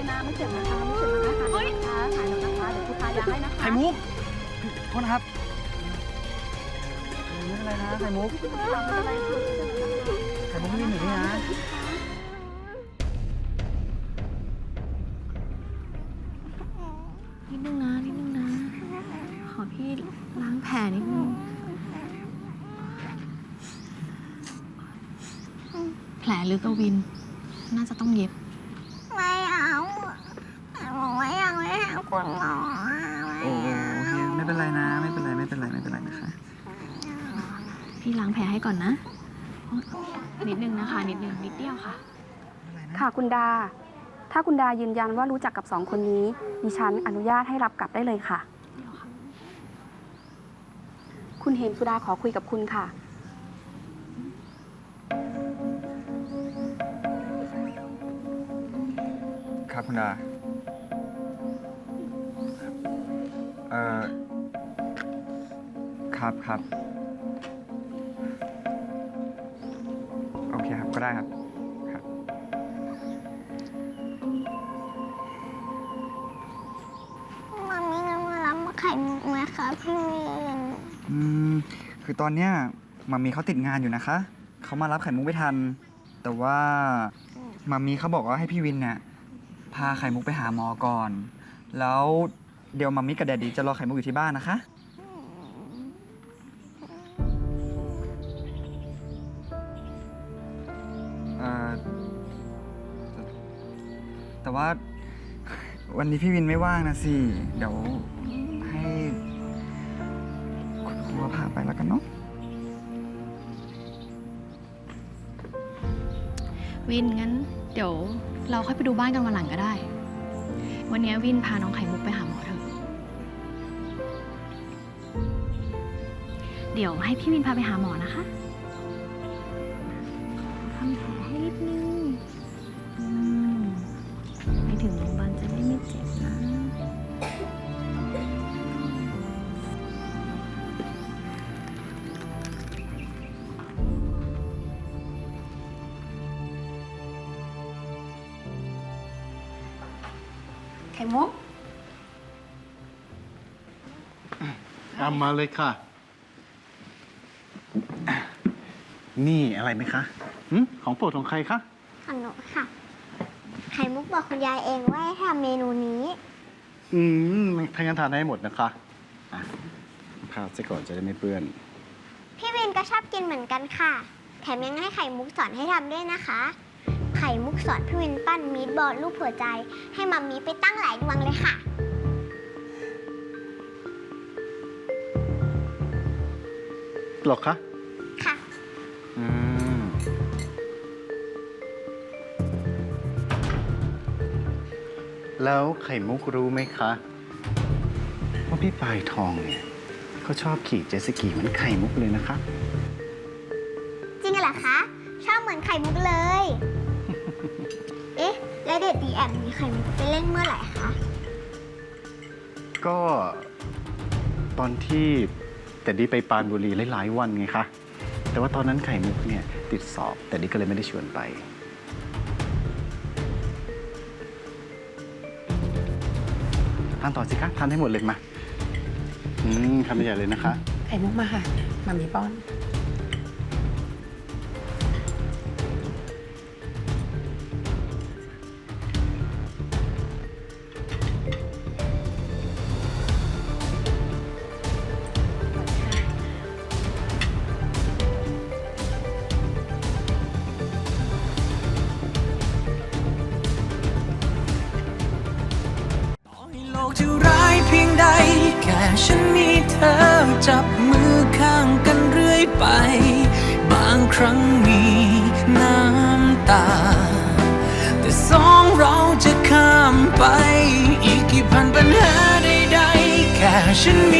ยนะไม่เจ็บนะคะไม่เจ็บนะคะหายนะคะายแล้วนะคะเดี๋ยวคุณทายาให้นะคะไข่มุกโทษนะครับไม่เป็นไรนะไข่มุกไข่มุกไม่ได้หนีนะนิดนึงนะนิดนึงนะ ขอพี่ล้างแผลนิดนึงแผลลึกกวิน น่าจะต้องเย็บ ปหาคุณหมอโอ้โหโอเคไม่เป็นไรนะ ไม่เป็นไรไม่เป็นไรไม่เป็นไรนะคะ พี่ล้างแผลให้ก่อนนะ นิดนึงนะคะ นิดนึงนิดเดียวค่ะ ค่ะคุณดา ถ้าคุณดายืนยันว่ารู้จักกับสองคนนี้ดิฉันอนุญาตให้รับกลับได้เลยค่ะ คุณเฮมสุดาขอคุยกับคุณค่ะครับคุณดา เอ่อ ครับครับ โอเคครับ ก็ได้ครับ ครับ มันมีเงินมารับไข่มุกไหมคะพี่วินอืม คือตอนเนี้ยมามีเขาติดงานอยู่นะคะ เขามารับไข่มุกไม่ทัน แต่ว่ามามีเขาบอกว่าให้พี่วินเนี่ยพาไข่มุกไปหาหมอก่อน แล้ว เดี๋ยวมามีกับแดดดี้จะรอไข่มุกอยู่ที่บ้านนะคะ เอ่อแต่แต่ว่า วันนี้พี่วินไม่ว่างนะสิ เดี๋ยวให้คุณครูพาไปแล้วกันเนาะ วินงั้น เดี๋ยวเราค่อยไปดูบ้านกันวันหลังก็ได้ วันนี้วินพาน้องไข่มุกไปหาหมอเถอะ เดี๋ยวให้พี่วินพาไปหาหมอนะคะทำแผลให้นิดนึง ข่มุกตามมาเลยค่ะ นี่อะไรไหมคะหึของโปรดของใครคะขนมค่ะ ไข่มุกบอกคุณยายเองว่าให้ทำเมนูนี้ อืมทางานทานได้หมดนะคะอะข้าวซะก่อนจะได้ไม่เปื้อน พี่วินก็ชอบกินเหมือนกันค่ะ แถมยังให้ไข่มุกสอนให้ทำด้วยนะคะ ไข่มุกสอนพี่วินปั้นมีดบอลรูปหัวใจ ให้มัมมี่ไปตั้งหลายดวงเลยค่ะ หรอคะ ค่ะ อืม แล้วไข่มุกรู้ไหมคะ ว่าพี่ปลายทองเนี่ยเขาชอบขี่เจ็ตสกีเหมือนไข่มุกเลยนะคะ จริงเหรอคะ ชอบเหมือนไข่มุกเลย เอ๊ะ แล้วเด็ดดีแอบมีไข่มุกไปเล่นเมื่อไหร่คะ ก็ตอนที่แต่ดีไปปรานบุรีหลายๆวันไงคะ แต่ว่าตอนนั้นไข่มุกเนี่ยติดสอบ แต่ดีก็เลยไม่ได้ชวนไป ทานต่อสิคะทานให้หมดเลยมา อืมทำไปใหญ่เลยนะคะ ไข่มุกมาค่ะมามีป้อน ฉันมีเธอจับมือข้างกันเรื่อยไป บางครั้งมีน้ำตา แต่สองเราจะข้ามไป อีกกี่พันปัญหาใดๆแค่ฉันมี